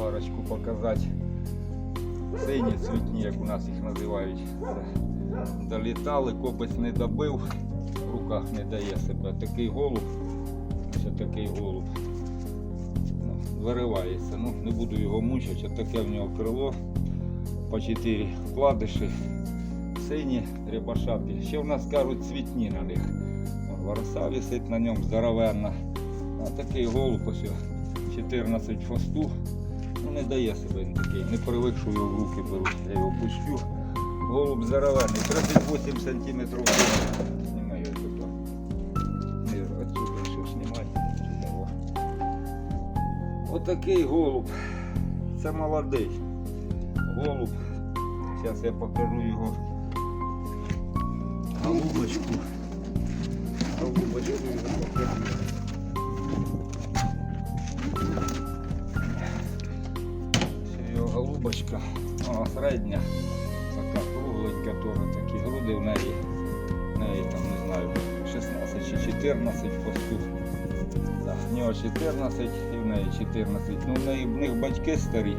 парочку показати. Сині цвітні, як у нас їх називають. Долітали, копець не добив, в руках не дає себе. Такий голуб, ще такий голуб. Ну, виривається. Ну, не буду його мучити, таке в нього крило по 4 вкладиші, сині рябошапі. Ще в нас кажуть цвітні на них. Вороса висить на ньому здоровенна. А такий голуб ось 14 фасту. Ну не дає себе він такий. Не привик, що його в руки беруть. Я його пущу. Голуб здоровенний, 38 сантиметрів. Знімаю тут. Отсюда що знімати. Отакий голуб. Це молодий голуб. Зараз я покажу його голубочку. Голубочку його покажу. Його голубочка. Вона середня. Така кругленька теж такі груди в неї. В неї там не знаю 16 чи 14 посту. Да, в нього 14 і в неї 14. Ну в неї в них батьки старі.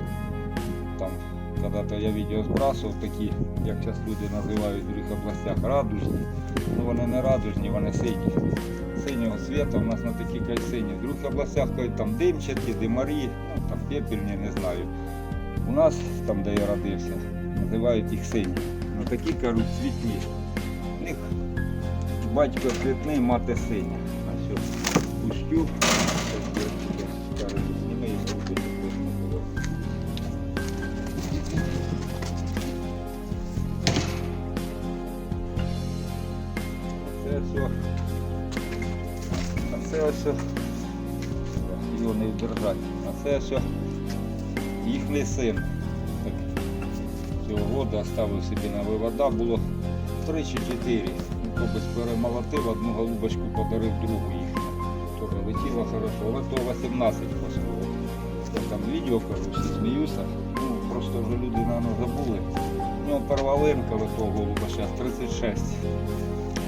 Там когда-то я відео збрасував такі, як зараз люди називають в других областях радужні. Ну вони не радужні, вони сині. Синього світу у нас на такі кажуть сині. В других областях кажуть там димчаті, димарі, ну там пепельні, не знаю. У нас, там де я родився, називають їх сині. Ну такі кажуть цвітні. У них батько цвітний, мати синя. А що, пущу. Скажу, зніми і було. Це все. А це все. Його не вдержати. А це все їхній син. Так, цього року оставив собі на вивода. Було три чи чотири. Ну, Хлопець перемолотив, одну голубочку подарив другу їхню. Тоже летіло хорошо, але то 18 постуло. Я там відео всі сміюся. Ну, просто вже люди, наверное, забули. У нього перволинка в того голуба зараз 36.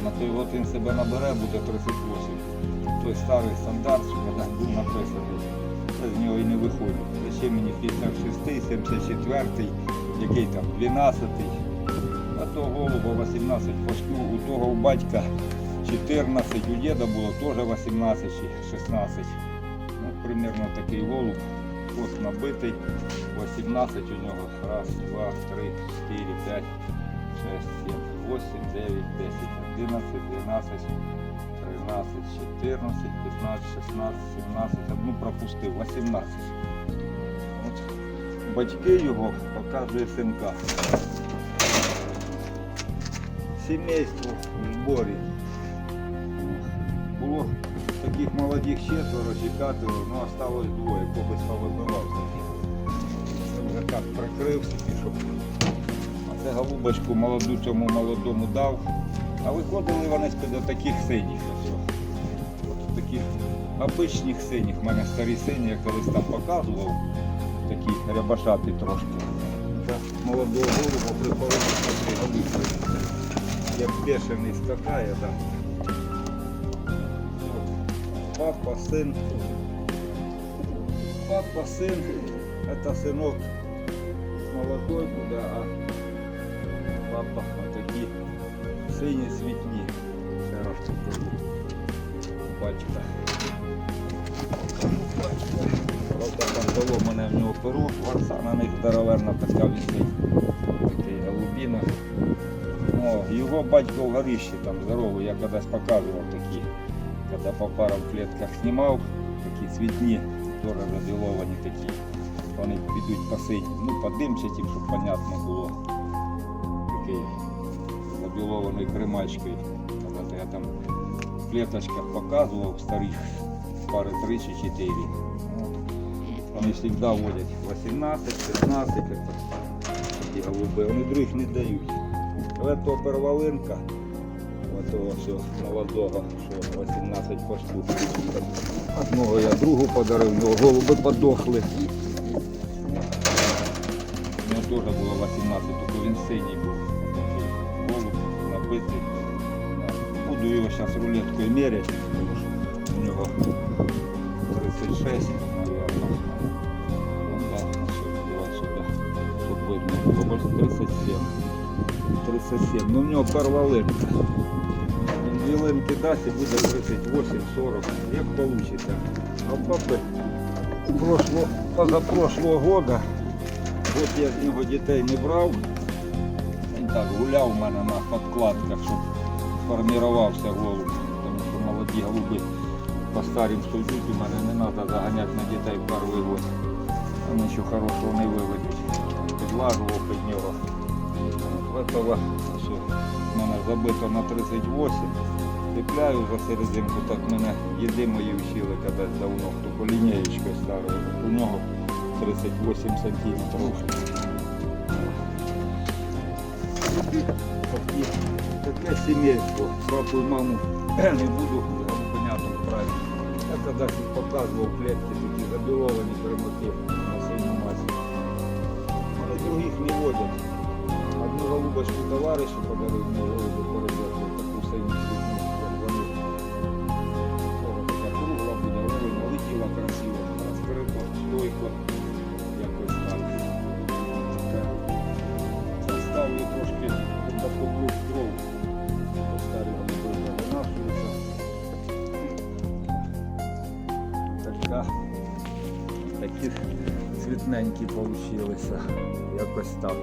На той год він себе набере, буде 38. Той старий стандарт, що був написаний, виходить. Зачем мені 56, 74, який там 12. А того голуба 18 пошків, у того у батька 14, у діда було теж 18 чи 16. Ну, примерно такий голуб, хвост набитий, 18 у нього. Раз, два, три, 4, 5, 6, 7, 8, 9, 10, 11, 12, 13, 14, 15, 16, 17, одну пропустив, 18. От. Батьки його показує синка. Сімейство в зборі. Було таких молодих четверо чи п'ятеро, ну осталось двоє, кобись повибивався. Вже так прикрив собі, щоб а це голубочку молоду цьому молодому дав. А виходили вони з-під таких синіх Ось. о. От таких обичних синіх. У мене старі сині, я колись там показував. Такі рябошаті трошки. Це молодого голуба приходить такі голубці. Як бешений скакає, так. Папа, сын. Папа, сын. Это сынок молодой куда, а папа вот такие сині цвітні. Ще раз покажу. Батька. Правда, там дало мене в нього перу, варса на них здоровенна така висить. Такий голубіна. О, його батько в горищі там здоровий, я колись показував такі. Когда по парам в клетках знімав, такі цвітні, теж заділовані такі. Вони підуть по ну по димчатим, щоб понятно було. Такий забілований кремачкою. Когда я там в клеточках показував старих пари 3 чи 4. Вони завжди водять 18, 16, это голуби. Вони других не дають. Але то перволинка. Оцього все молодого, що 18 по штуці. Одного я другу подарив, в нього голуби подохли. У нього теж було 18, тільки він синій був. Такий голуб набитий буду его сейчас рулеткой мерять, потому что у него 36, наверное. Он дал насчет побольше 37. 37. Но у него перволымка. Две лымки даст и будет 38, 40. як получится. А папы прошло, позапрошлого года. Вот я з него дітей не брав Він так гуляв у мене на подкладках, щоб формувався голуб. Тому що молоді голуби по старим судять, у мене не треба заганяти на дітей в перший год. Вони нічого хорошого не виведуть. Підлажував під нього. Этого в мене забито на 38. Цепляю за серединку, так мене діди мої вчили кадись давно, хто по лінієчкою старою. У нього 38 сантиметрів. Таке сімейство. Папу і маму не буду, понятно, правильно. Я коли показував клетки, такі забіловані перемоти на синій масі. Вони других не водять. Одну голубочку товаришу подарив, мені голубу Така, такі цвітненькі получилися. Якось так.